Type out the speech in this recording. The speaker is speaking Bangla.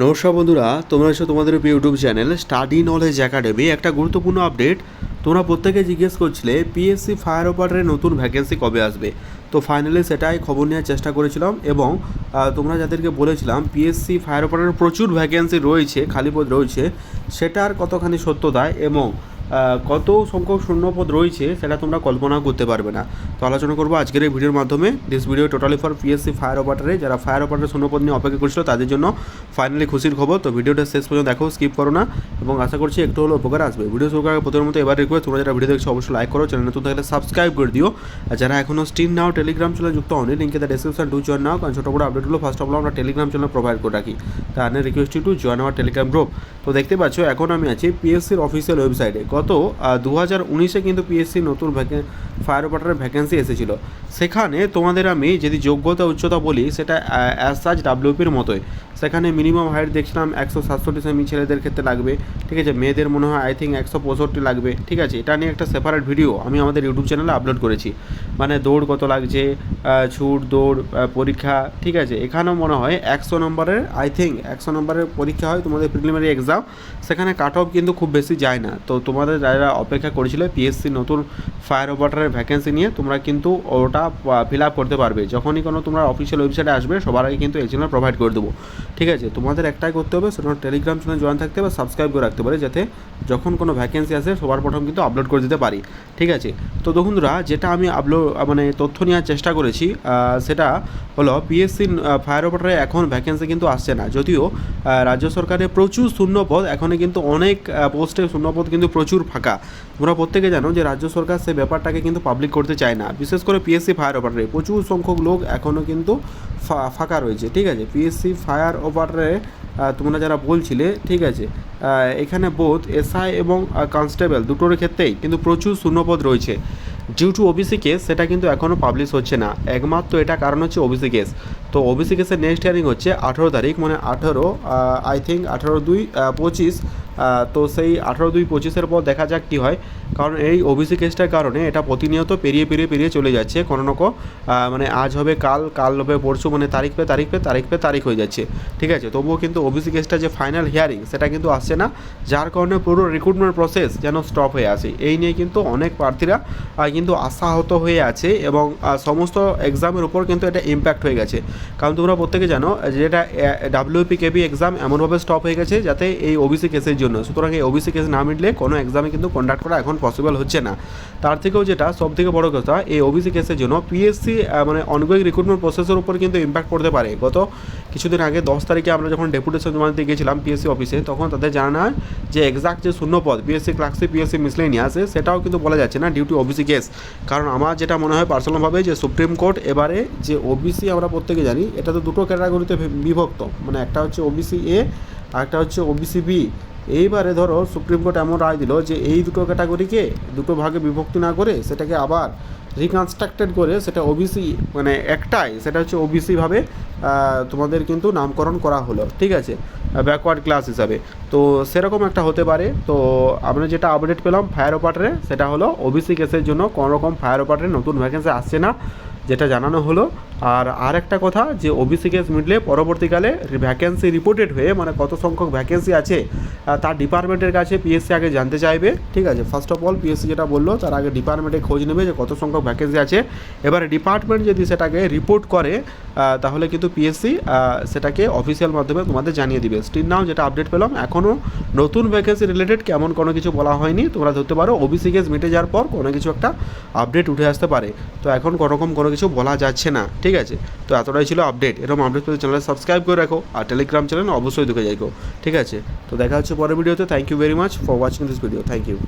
নমস্কার বন্ধুরা, তোমরা এসে তোমাদের YouTube channel study knowledge academy একটা গুরুত্বপূর্ণ আপডেট। তোমরা প্রত্যেকে জিজ্ঞেস করছিলে পিএসসি ফায়ার অপারেটরের নতুন ভ্যাকেন্সি কবে আসবে? তো ফাইনালি সেটাই খবর নেওয়ার চেষ্টা করেছিলাম এবং তোমরা যাদেরকে বলেছিলাম পিএসসি ফায়ার অপারেটরের প্রচুর ভ্যাকেন্সি রয়েছে, খালি পদ রয়েছে, সেটার কতখানি সত্যতা এবং কত সংখ্যক শূন্যপদ রয়েছে সেটা তোমরা কল্পনা করতে পারবে না। তো আলোচনা করব আজকের এই ভিডিওর মাধ্যমে। This video totally for PSC fire অপারেটারে যারা ফায়ার অপারেটার শূন্যপদ নিয়ে অপেক্ষা করছিল, তাদের জন্য ফাইনালি খুশির খবর। তো ভিডিওটা শেষ পর্যন্ত দেখো স্কিপ করো না। এবং আশা করছি একটু হলো উপকার আসবে। ভিডিও শুরু করার প্রথমের মতো এবার রিকোয়েস্ট তোমরা যারা ভিডিও দেখছ, অবশ্যই লাইক করো। চ্যানেল নতুন থাকলে সাবস্ক্রাইব করে দিও। আর যারা এখনও স্টিন নাও টেলিগ্রাম চ্যানেল যুক্ত হয়নি লিঙ্কে the description to join now কারণ ছোটো বড় আপডেটগুলো ফার্স্ট অফ অল আমরা টেলিগ্রাম চ্যানেল প্রোভাইড করে রাখি। তার request to join our Telegram group তো দেখতে পাচ্ছ, এখন আমি আছি পিএসসির অফিসিয়াল ওয়েবসাইটে দু হাজার উনিশে কিন্তু পিএসসি নতুন ভ্যাকে ফায়ার অপারেটারের ভ্যাকেন্সি এসেছিল। সেখানে তোমাদের আমি যদি যোগ্যতা, উচ্চতা বলি, সেটা অ্যাজ সাজ ডাব্লিউপির মতোই। সেখানে মিনিমাম হাইট দেখছিলাম, একশো সাতষট্টি সেমি ছেলেদের ক্ষেত্রে লাগবে। ঠিক আছে, মেয়েদের মনে হয় আই থিঙ্ক একশো পঁয়ষট্টি লাগবে। ঠিক আছে, এটা নিয়ে একটা সেপারেট ভিডিও আমি আমাদের ইউটিউব চ্যানেলে আপলোড করেছি। মানে দৌড় কত লাগছে ছুট, দৌড় পরীক্ষা, ঠিক আছে। এখানেও মনে হয় একশো নম্বরের আই থিঙ্ক একশো নম্বরের পরীক্ষা হয় তোমাদের প্রিলিমিনারি এক্সাম সেখানে কাট অফ কিন্তু খুব বেশি যায় না। তো তোমাদের যারা অপেক্ষা করেছিল পিএসসি নতুন ফায়ার অপারেটারের ভ্যাকেন্সি নিয়ে, তোমরা কিন্তু ওটা ফিল আপ করতে পারবে। যখনই কোনো তোমরা অফিসিয়াল ওয়েবসাইটে আসবে, সবার আগে কিন্তু এই প্রোভাইড করে দেবো। ঠিক আছে? তোমাদের একটাই করতে হবে, সেটা টেলিগ্রাম চ্যানেল জয়েন থাকতে হবে সাবস্ক্রাইব করে রাখতে পারে, যাতে যখন কোনো ভ্যাকেন্সি আসে, সবার প্রথম কিন্তু আপলোড করে দিতে পারি। ঠিক আছে? তো বন্ধুরা, যেটা আমি আপলোড মানে তথ্য নেওয়ার চেষ্টা করেছি সেটা হলো পিএসসি ফায়ার অপারেটারে এখন ভ্যাকেন্সি কিন্তু আসছে না। যদিও রাজ্য সরকারের প্রচুর শূন্যপদ এখনও কিন্তু অনেক পোস্টে শূন্যপদ কিন্তু প্রচুর ফাঁকা। তোমরা প্রত্যেকে জানো যে রাজ্য সরকার সে ব্যাপারটাকে কিন্তু পাবলিক করতে চায় না। বিশেষ করে পিএসসি ফায়ার অপারেটারে প্রচুর সংখ্যক লোক এখনও কিন্তু ফাঁকা রয়েছে, ঠিক আছে? পিএসসি ফায়ার অপারেটারে তোমরা যারা বলছিলে, ঠিক আছে? এখানে বোধ এসআই এবং কনস্টেবল দুটোর ক্ষেত্রেই কিন্তু প্রচুর শূন্যপদ রয়েছে। ডিউ টু ওবিসি কেস সেটা কিন্তু এখনও পাবলিশ হচ্ছে না। একমাত্র এটা কারণ হচ্ছে ওবিসি কেস তো ওবিসি কেসের নেক্সট হিয়ারিং হচ্ছে আঠেরো তারিখ মানে আঠেরো আই থিঙ্ক আঠেরো দুই পঁচিশ তো সেই আঠেরো দুই পঁচিশের পর দেখা যাক কী হয়। কারণ এই ওবিসি কেসটার কারণে এটা প্রতিনিয়ত পেরিয়ে পেরিয়ে পেরিয়ে চলে যাচ্ছে। কোনো না মানে আজ হবে কাল কাল হবে পরশু মানে তারিখ পে তারিখ পে তারিখ পে তারিখ হয়ে যাচ্ছে। ঠিক আছে? তবুও কিন্তু ওবিসি কেসটা যে ফাইনাল হিয়ারিং সেটা কিন্তু আসছে না। যার কারণে পুরো রিক্রুটমেন্ট প্রসেস যেন স্টপ হয়ে আসে এই নিয়ে কিন্তু অনেক প্রার্থীরা কিন্তু আশাহত হয়ে আছে এবং সমস্ত এক্সামের উপর কিন্তু এটা ইম্প্যাক্ট হয়ে গেছে। কারণ তোমরা প্রত্যেকে জানো, যেটা W P K B exam এমনভাবে স্টপ হয়ে গেছে যাতে এই ওবিসি কেসের জন্য। সুতরাং এই ওবিসি কেস না মিটলে কোনো এক্সামে কিন্তু কন্ডাক্ট করা এখন পসিবল হচ্ছে না। তার থেকেও যেটা সব থেকে বড় কথা, এই ওবিসি কেসের জন্য পিএসসি মানে অনগোয়িং রিক্রুটমেন্ট প্রসেসের উপর কিন্তু ইম্প্যাক্ট পড়তে পারে। গত কিছুদিন আগে, দশ তারিখে আমরা যখন ডেপুটেশন জমা দিতে গেছিলাম পিএসসি অফিসে তখন তাদের জানা যে এক্সাক্ট যে শূন্য শূন্যপদ পিএসসি ক্লাসে পিএসসি মিসলেনিয়াসে সেটাও কিন্তু বলা যাচ্ছে না ডিউ টু ওবিসি কেস কারণ আমার যেটা মনে হয় পার্সোনালভাবে যে সুপ্রিম কোর্ট এবারে যে ওবিসি আমরা প্রত্যেকে জানি এটা তো দুটো ক্যাটাগরিতে বিভক্ত। মানে একটা হচ্ছে ওবিসি এ আর একটা হচ্ছে ওবিসি বি এইবারে ধরো সুপ্রিম কোর্ট এমন রায় দিল যে এই দুটো ক্যাটাগরিকে দুটো ভাগে বিভক্তি না করে সেটাকে আবার রিকনস্ট্রাক্টেড করে সেটা ওবিসি মানে একটাই, সেটা হচ্ছে ওবিসি ভাবে তোমাদের কিন্তু নামকরণ করা হলো, ঠিক আছে? ব্যাকওয়ার্ড ক্লাস হিসাবে। তো সেরকম একটা হতে পারে। তো আমরা যেটা আপডেট পেলাম ফায়ার অপারেটারে সেটা হলো ওবিসি কেসের জন্য কোনো রকম ফায়ার অপারেটারে নতুন ভ্যাকেন্সি আসছে না, যেটা জানানো হলো। আর আর একটা কথা যে ওবিসি কেস মিটলে পরবর্তীকালে ভ্যাকেন্সি রিপোর্টেড হয়ে মানে কত সংখ্যক ভ্যাকেন্সি আছে তার ডিপার্টমেন্টের কাছে পিএসসি আগে জানতে চাইবে। ঠিক আছে? ফার্স্ট অফ অল পিএসসি যেটা বলল, তার আগে ডিপার্টমেন্টে খোঁজ নেবে যে কত সংখ্যক ভ্যাকেন্সি আছে। এবারে ডিপার্টমেন্ট যদি সেটাকে রিপোর্ট করে তাহলে কিন্তু পিএসসি সেটাকে অফিসিয়াল মাধ্যমে তোমাদের জানিয়ে দিবে। স্টিল নাও যেটা আপডেট পেলাম এখনও নতুন ভ্যাকেন্সি রিলেটেড কেমন কোনো কিছু বলা হয়নি। তোমরা ধরতে পারো ওবিসি কেস মিটে যাওয়ার পর কোনো কিছু একটা আপডেট উঠে আসতে পারে। তো এখন কোনোরকম কোনো কিছু বলা যাচ্ছে না। ঠিক আছে? তো এতটাই ছিল আপডেট এরকম আপডেট পেতে চ্যানেল সাবস্ক্রাইব করে রাখো আর টেলিগ্রাম চ্যানেল অবশ্যই ঢুকে যাইকো। ঠিক আছে? তো দেখা হচ্ছে পরের ভিডিওতে thank you very much for watching this video thank you